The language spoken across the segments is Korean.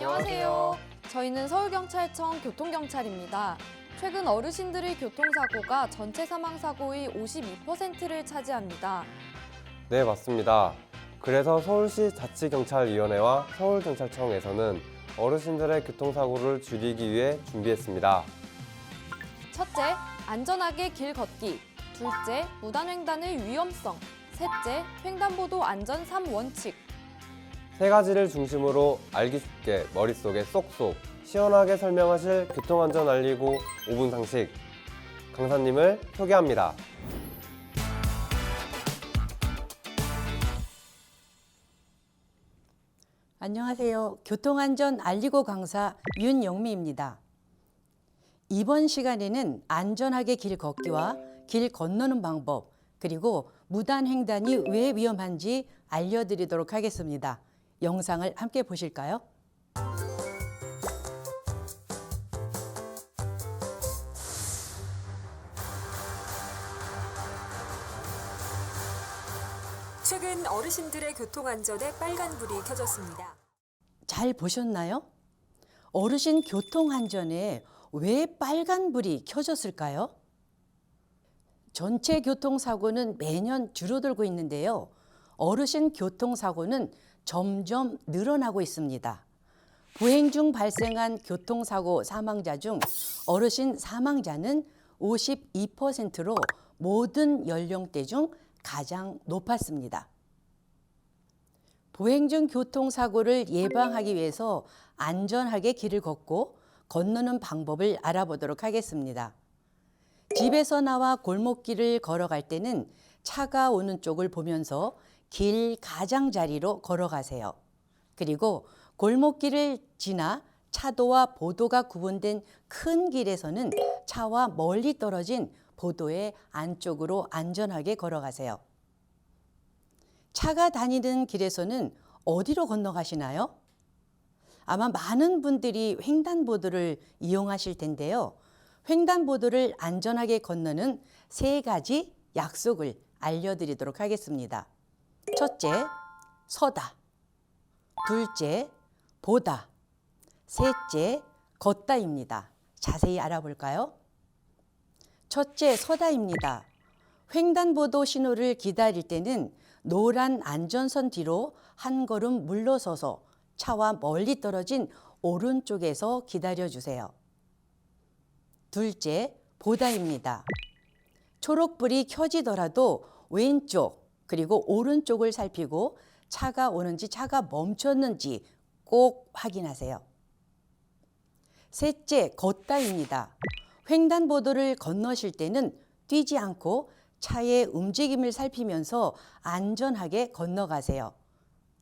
안녕하세요. 저희는 서울경찰청 교통경찰입니다. 최근 어르신들의 교통사고가 전체 사망사고의 52%를 차지합니다. 네, 맞습니다. 그래서 서울시 자치경찰위원회와 서울경찰청에서는 어르신들의 교통사고를 줄이기 위해 준비했습니다. 첫째, 안전하게 길 걷기. 둘째, 무단횡단의 위험성. 셋째, 횡단보도 안전 3원칙. 세 가지를 중심으로 알기 쉽게 머릿속에 쏙쏙 시원하게 설명하실 교통안전 알리고 5분 상식 강사님을 소개합니다. 안녕하세요. 교통안전 알리고 강사 윤영미입니다. 이번 시간에는 안전하게 길 걷기와 길 건너는 방법, 그리고 무단 횡단이 왜 위험한지 알려드리도록 하겠습니다. 영상을 함께 보실까요? 최근 어르신들의 교통 안전에 빨간불이 켜졌습니다. 잘 보셨나요? 어르신 교통 안전에 왜 빨간불이 켜졌을까요? 전체 교통사고는 매년 줄어들고 있는데요. 어르신 교통사고는 점점 늘어나고 있습니다. 보행 중 발생한 교통사고 사망자 중 어르신 사망자는 52%로 모든 연령대 중 가장 높았습니다. 보행 중 교통사고를 예방하기 위해서 안전하게 길을 걷고 건너는 방법을 알아보도록 하겠습니다. 집에서 나와 골목길을 걸어갈 때는 차가 오는 쪽을 보면서 길 가장자리로 걸어가세요. 그리고 골목길을 지나 차도와 보도가 구분된 큰 길에서는 차와 멀리 떨어진 보도의 안쪽으로 안전하게 걸어가세요. 차가 다니는 길에서는 어디로 건너가시나요? 아마 많은 분들이 횡단보도를 이용하실 텐데요. 횡단보도를 안전하게 건너는 세 가지 약속을 알려드리도록 하겠습니다. 첫째, 서다. 둘째, 보다. 셋째, 걷다입니다. 자세히 알아볼까요? 첫째, 서다입니다. 횡단보도 신호를 기다릴 때는 노란 안전선 뒤로 한 걸음 물러서서 차와 멀리 떨어진 오른쪽에서 기다려 주세요. 둘째, 보다입니다. 초록불이 켜지더라도 왼쪽 그리고 오른쪽을 살피고 차가 오는지 차가 멈췄는지 꼭 확인하세요. 셋째, 걷다입니다. 횡단보도를 건너실 때는 뛰지 않고 차의 움직임을 살피면서 안전하게 건너가세요.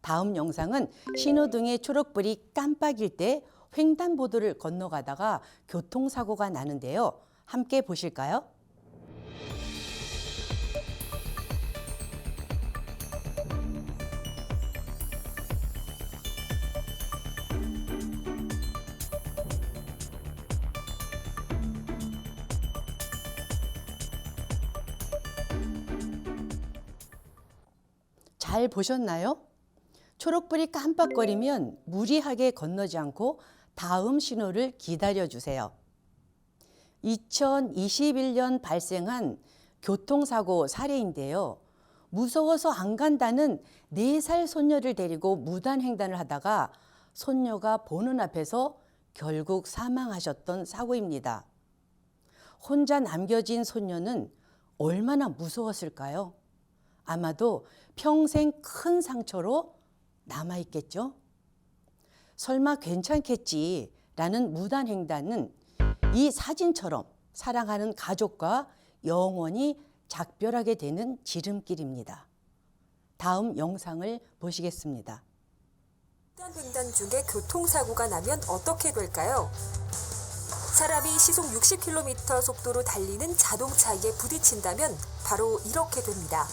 다음 영상은 신호등의 초록불이 깜빡일 때 횡단보도를 건너가다가 교통사고가 나는데요. 함께 보실까요? 잘 보셨나요? 초록불이 깜빡거리면 무리하게 건너지 않고 다음 신호를 기다려 주세요. 2021년 발생한 교통사고 사례인데요. 무서워서 안 간다는 4살 손녀를 데리고 무단횡단을 하다가 손녀가 보는 앞에서 결국 사망하셨던 사고입니다. 혼자 남겨진 손녀는 얼마나 무서웠을까요? 아마도 평생 큰 상처로 남아있겠죠? 설마 괜찮겠지라는 무단횡단은 이 사진처럼 사랑하는 가족과 영원히 작별하게 되는 지름길입니다. 다음 영상을 보시겠습니다. 무단횡단 중에 교통사고가 나면 어떻게 될까요? 사람이 시속 60km 속도로 달리는 자동차에 부딪힌다면 바로 이렇게 됩니다.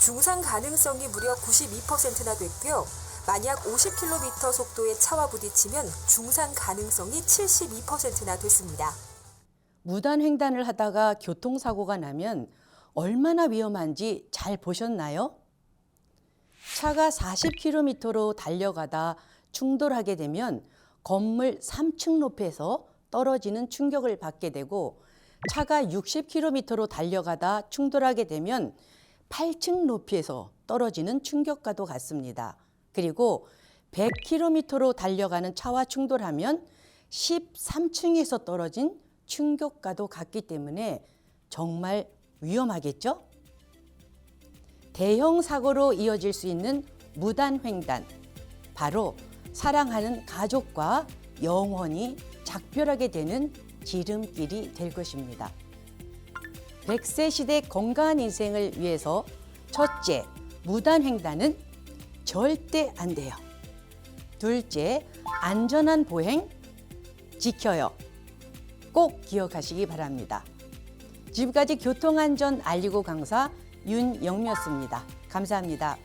중상 가능성이 무려 92%나 됐고요. 만약 50km 속도의 차와 부딪히면 중상 가능성이 72%나 됐습니다. 무단 횡단을 하다가 교통사고가 나면 얼마나 위험한지 잘 보셨나요? 차가 40km로 달려가다 충돌하게 되면 건물 3층 높이에서 떨어지는 충격을 받게 되고 차가 60km로 달려가다 충돌하게 되면 8층 높이에서 떨어지는 충격과도 같습니다. 그리고 100km로 달려가는 차와 충돌하면 13층에서 떨어진 충격과도 같기 때문에 정말 위험하겠죠? 대형 사고로 이어질 수 있는 무단 횡단. 바로 사랑하는 가족과 영원히 작별하게 되는 지름길이 될 것입니다. 100세 시대 건강한 인생을 위해서 첫째, 무단 횡단은 절대 안 돼요. 둘째, 안전한 보행 지켜요. 꼭 기억하시기 바랍니다. 지금까지 교통안전 알리고 강사 윤영미였습니다. 감사합니다.